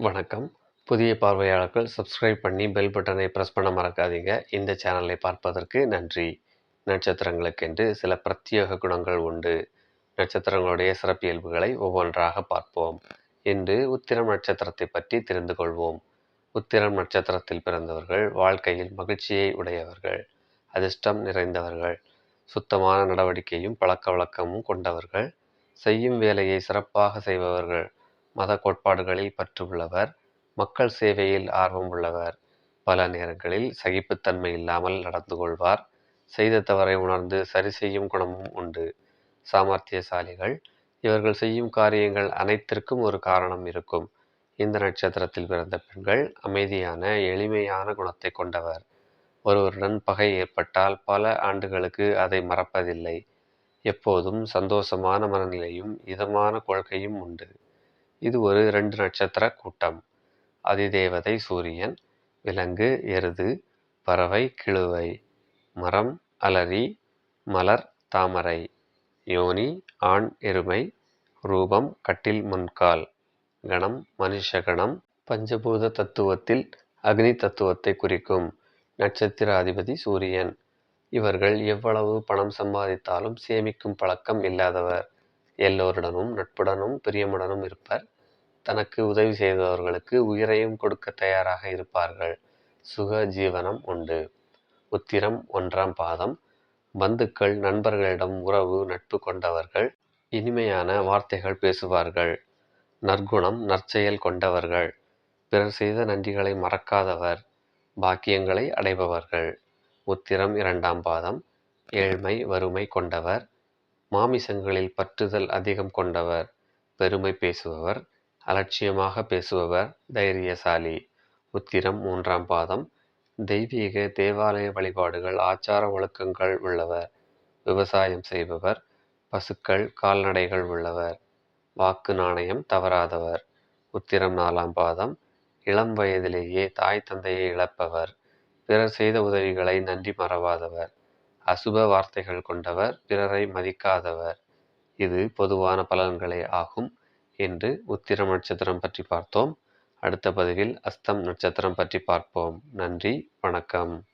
வணக்கம். புதிய பார்வையாளர்கள் சப்ஸ்கிரைப் பண்ணி பெல் பட்டனை ப்ரெஸ் பண்ண மறக்காதீங்க. இந்த சேனலை பார்ப்பதற்கு நன்றி. நட்சத்திரங்களுக்கென்று சில பிரத்யேக குணங்கள் உண்டு. நட்சத்திரங்களுடைய சிறப்பியல்புகளை ஒவ்வொன்றாக பார்ப்போம். இன்று உத்திரம் நட்சத்திரத்தை பற்றி தெரிந்து கொள்வோம். உத்திரம் நட்சத்திரத்தில் பிறந்தவர்கள் வாழ்க்கையில் மகிழ்ச்சியை உடையவர்கள் அதிர்ஷ்டம் நிறைந்தவர்கள் சுத்தமான நடவடிக்கையும் பழக்க வழக்கமும் கொண்டவர்கள் செய்யும் வேலையை சிறப்பாக செய்பவர்கள் மத கோட்பாடுகளில் பற்றுள்ளவர் மக்கள் சேவையில் ஆர்வம் உள்ளவர். பல நேரங்களில் சகிப்புத்தன்மை இல்லாமல் நடந்து கொள்வார். செய்த தவறை உணர்ந்து சரி செய்யும் குணமும் உண்டு. சாமர்த்தியசாலிகள் இவர்கள் செய்யும் காரியங்கள் அனைத்திற்கும் ஒரு காரணம் இருக்கும். இந்த நட்சத்திரத்தில் பிறந்த பெண்கள் அமைதியான எளிமையான குணத்தை கொண்டவர். ஒருவருடன் பகை ஏற்பட்டால் பல ஆண்டுகளுக்கு அதை மறப்பதில்லை. எப்போதும் சந்தோஷமான மனநிலையும் இதமான கொள்கையும் உண்டு. இது ஒரு ரெண்டு நட்சத்திர கூட்டம். அதிதேவதை சூரியன் விலங்கு எருது பறவை கிழுவை மரம் அலரி மலர் தாமரை யோனி ஆண் எருமை ரூபம் கட்டில் முன்கால் கணம் மனுஷ கணம் பஞ்சபூத தத்துவத்தில் அக்னி தத்துவத்தை குறிக்கும் நட்சத்திர அதிபதி சூரியன். இவர்கள் எவ்வளவு பணம் சம்பாதித்தாலும் சேமிக்கும் பழக்கம் இல்லாதவர். எல்லோருடனும் நட்புடனும் பிரியமுடனும் இருப்பர். தனக்கு உதவி செய்தவர்களுக்கு உயிரையும் கொடுக்க தயாராக இருப்பார்கள். சுக ஜீவனம் உண்டு. உத்திரம் ஒன்றாம் பாதம். பந்துக்கள் நண்பர்களிடம் உறவு நட்பு கொண்டவர்கள் இனிமையான வார்த்தைகள் பேசுவார்கள். நற்குணம் நற்செயல் கொண்டவர்கள். பிறர் செய்த நன்றிகளை மறக்காதவர். பாக்கியங்களை அடைபவர்கள். உத்திரம் இரண்டாம் பாதம். ஏழ்மை வறுமை கொண்டவர். மாமிசங்களில் பற்றுதல் அதிகம் கொண்டவர் பெருமை பேசுபவர் அலட்சியமாக பேசுபவர் தைரியசாலி. உத்திரம் மூன்றாம் பாதம். தெய்வீக தேவாலய வழிபாடுகள் ஆச்சார ஒழுக்கங்கள் உள்ளவர். விவசாயம் செய்பவர் பசுக்கள் கால்நடைகள் உள்ளவர். வாக்கு நாணயம் தவறாதவர். உத்திரம் நாலாம் பாதம். இளம் வயதிலேயே தாய் தந்தையை இழப்பவர். பிறர் செய்த உதவிகளை நன்றி மறவாதவர். அசுப வார்த்தைகள் கொண்டவர் பிறரை மதிக்காதவர். இது பொதுவான பலன்களே ஆகும் என்று உத்திரம் நட்சத்திரம் பற்றி பார்த்தோம். அடுத்த பதிவில் அஸ்தம் நட்சத்திரம் பற்றி பார்ப்போம். நன்றி வணக்கம்.